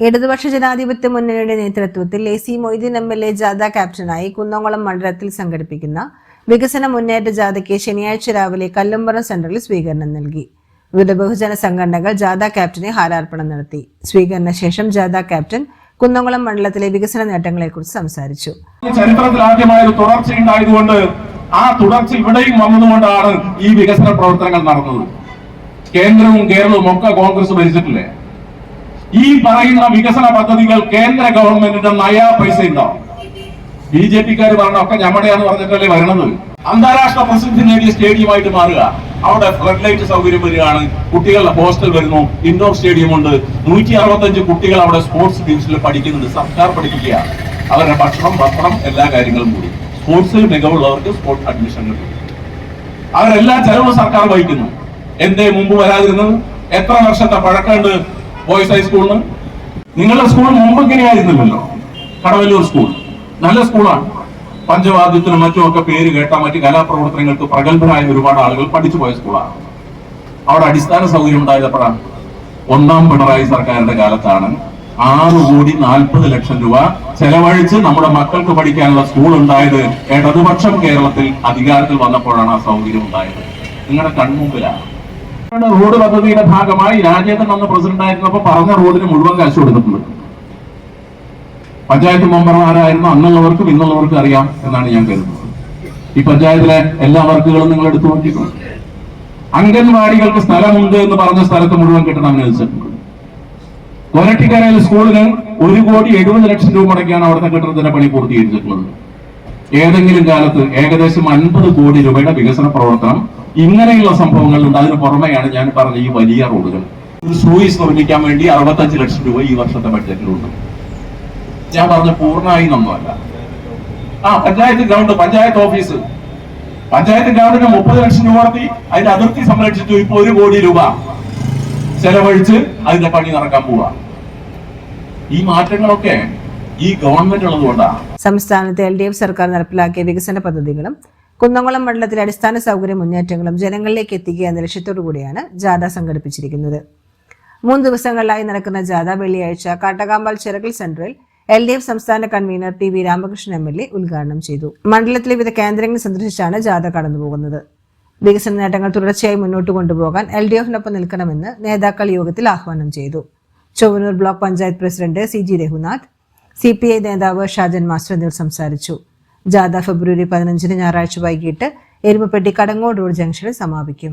ഇടതുപക്ഷ ജനാധിപത്യ മുന്നണിയുടെ നേതൃത്വത്തിൽ A C Moideen M L A ജാഥ ക്യാപ്റ്റനായി കുന്നംകുളം മണ്ഡലത്തിൽ സംഘടിപ്പിക്കുന്ന വികസന മുന്നേറ്റ ജാഥയ്ക്ക് ശനിയാഴ്ച രാവിലെ കല്ലുംപുറം സെന്ററിൽ സ്വീകരണം നൽകി. വിവിധ ബഹുജന സംഘടനകൾ ജാഥ ക്യാപ്റ്റനെ ഹാരാർപ്പണം നടത്തി. സ്വീകരണ ശേഷം ജാഥ ക്യാപ്റ്റൻ കുന്നംകുളം മണ്ഡലത്തിലെ വികസന നേട്ടങ്ങളെക്കുറിച്ച് സംസാരിച്ചു. ചരിത്രത്തിൽ ആദ്യമായ ഒരു തുടർച്ചയുണ്ടായതുകൊണ്ട് ആ തുടർച്ച ഇവിടെയും വന്നതുകൊണ്ടാണ് ഈ വികസന പ്രവർത്തനങ്ങൾ നടന്നത്. കേന്ദ്രവും കേരളവും ഒക്കെ കോൺഗ്രസ് ഭരിച്ചിട്ടില്ലേ? ഈ പറയുന്ന വികസന പദ്ധതികൾ കേന്ദ്ര ഗവൺമെന്റിന്റെ നയാ പൈസ ഉണ്ടാവും ബി ജെ പിക്കാർ പറഞ്ഞ ഒക്കെ ഞമ്മടെയാന്ന് പറഞ്ഞിട്ടല്ലേ വരണത്. അന്താരാഷ്ട്ര പ്രസിദ്ധി നേടിയ സ്റ്റേഡിയമായിട്ട് മാറുക. അവിടെ ഫ്ലഡ് ലൈറ്റ് സൗകര്യം വരികയാണ്. കുട്ടികളുടെ ഹോസ്റ്റൽ വരുന്നു. ഇൻഡോർ സ്റ്റേഡിയം ഉണ്ട്. നൂറ്റി അറുപത്തഞ്ച് കുട്ടികൾ അവിടെ സ്പോർട്സ് ഡിവിഷനിൽ പഠിക്കുന്നുണ്ട്. സർക്കാർ പഠിപ്പിക്കുക അവരുടെ ഭക്ഷണം വസ്ത്രം എല്ലാ കാര്യങ്ങളും കൂടി. സ്പോർട്സിൽ മികവുള്ളവർക്ക് സ്പോർട്സ് അഡ്മിഷൻ കിട്ടും. അവരെല്ലാ ചെലവും സർക്കാർ വഹിക്കുന്നു. എന്തേ മുമ്പ് വരാതിരുന്നത്? എത്ര വർഷത്തെ പഴക്കമുണ്ട്? ബോയ്സ് ഹൈസ്കൂളിന് നിങ്ങളുടെ സ്കൂൾ മുമ്പ് ഇങ്ങനെയായിരുന്നില്ലല്ലോ കടവല്ലൂർ സ്കൂൾ നല്ല സ്കൂളാണ് പഞ്ചവാദ്യത്തിനും മറ്റുമൊക്കെ പേര് കേട്ട മറ്റ് കലാപ്രവർത്തനങ്ങൾക്ക് പ്രഗത്ഭരായ ഒരുപാട് ആളുകൾ പഠിച്ചു പോയ സ്കൂളാണ് അവിടെ അടിസ്ഥാന സൗകര്യം ഉണ്ടായതപ്പോഴാണ് ഒന്നാം പിണറായി സർക്കാരിന്റെ കാലത്താണ് ആറ് കോടി നാൽപ്പത് ലക്ഷം രൂപ ചെലവഴിച്ച് നമ്മുടെ മക്കൾക്ക് പഠിക്കാനുള്ള സ്കൂൾ ഉണ്ടായത്. ഇടതുപക്ഷം കേരളത്തിൽ അധികാരത്തിൽ വന്നപ്പോഴാണ് ആ സൗകര്യം ഉണ്ടായത്. നിങ്ങളുടെ കൺമുമ്പിലാണ്. റോഡ് പദ്ധതിയുടെ ഭാഗമായി രാജേന്ദ്രൻ അന്ന് പ്രസിഡന്റ് ആയിരുന്നപ്പോ പറഞ്ഞ റോഡിന് മുഴുവൻ കാശ് കൊടുത്തിട്ടുണ്ട്. പഞ്ചായത്ത് മെമ്പർമാരായിരുന്ന അന്നുള്ളവർക്കും ഇന്നുള്ളവർക്കും അറിയാം എന്നാണ് ഞാൻ കരുതുന്നത്. ഈ പഞ്ചായത്തിലെ എല്ലാ വർക്കുകളും നിങ്ങൾ എടുത്തു നോക്കിയിട്ടുണ്ട് അംഗൻവാടികൾക്ക് സ്ഥലമുണ്ട് എന്ന് പറഞ്ഞ സ്ഥലത്ത് മുഴുവൻ കിട്ടണം അനുവദിച്ചിട്ടുണ്ട്. കൊരട്ടിക്കരയിൽ സ്കൂളിന് ഒരു കോടി എഴുപത് ലക്ഷം രൂപ മുടക്കിയാണ് അവിടുത്തെ കെട്ടിടത്തിന്റെ പണി പൂർത്തീകരിച്ചിട്ടുള്ളത്. ഏതെങ്കിലും കാലത്ത് ഏകദേശം അൻപത് കോടി രൂപയുടെ വികസന പ്രവർത്തനം ഇങ്ങനെയുള്ള സംഭവങ്ങളുണ്ട്. അതിന് പുറമെയാണ് ഞാൻ പറഞ്ഞ ഈ വലിയ റോഡുകൾ. സൂയിസ് നിർമ്മിക്കാൻ വേണ്ടി അറുപത്തഞ്ച് ലക്ഷം രൂപ ഈ വർഷത്തെ ബഡ്ജറ്റിലുണ്ട്. ഞാൻ പറഞ്ഞ പൂർണമായും ഒന്നുമല്ല ആ പഞ്ചായത്ത് ഗ്രൗണ്ട് പഞ്ചായത്ത് ഓഫീസ്. പഞ്ചായത്ത് ഗ്രൗണ്ടിന് മുപ്പത് ലക്ഷം രൂപ നടത്തി അതിന്റെ അതിർത്തി സംരക്ഷിച്ചു. ഇപ്പൊ ഒരു കോടി രൂപ ചെലവഴിച്ച് അതിന്റെ പണി നടക്കാൻ പോവാ. ഈ മാറ്റങ്ങളൊക്കെ ഈ ഗവൺമെന്റ് ഉള്ളതുകൊണ്ടാണ് സംസ്ഥാനത്ത് എൽ ഡി എഫ് സർക്കാർ നടപ്പിലാക്കിയ വികസന പദ്ധതികളും കുന്നംകുളം മണ്ഡലത്തിലെ അടിസ്ഥാന സൗകര്യ മുന്നേറ്റങ്ങളും ജനങ്ങളിലേക്ക് എത്തിക്കുക എന്ന ലക്ഷ്യത്തോടു കൂടിയാണ് ജാഥ സംഘടിപ്പിച്ചിരിക്കുന്നത്. മൂന്ന് ദിവസങ്ങളിലായി നടക്കുന്ന ജാഥ വെള്ളിയാഴ്ച കാട്ടകാമ്പാൽ ചിറകൽ സെന്ററിൽ എൽ ഡി എഫ് സംസ്ഥാന convener T V Ramakrishnan M L A ഉദ്ഘാടനം ചെയ്തു. മണ്ഡലത്തിലെ വിവിധ കേന്ദ്രങ്ങൾ സന്ദർശിച്ചാണ് ജാഥ കടന്നുപോകുന്നത്. വികസന നേട്ടങ്ങൾ തുടർച്ചയായി മുന്നോട്ട് കൊണ്ടുപോകാൻ എൽ ഡി എഫിനൊപ്പം നിൽക്കണമെന്ന് നേതാക്കൾ യോഗത്തിൽ ആഹ്വാനം ചെയ്തു. Chowwanur block panchayat president C G Raghunath C P I നേതാവ് ഷാജൻ മാസ്റ്റർ എന്നിവർ സംസാരിച്ചു. ജാഥ ഫെബ്രുവരി പതിനഞ്ചിന് ഞായറാഴ്ച വൈകിട്ട് എരുമപ്പെട്ടി കടങ്ങോട് റോഡ് ജംഗ്ഷനിൽ സമാപിക്കും.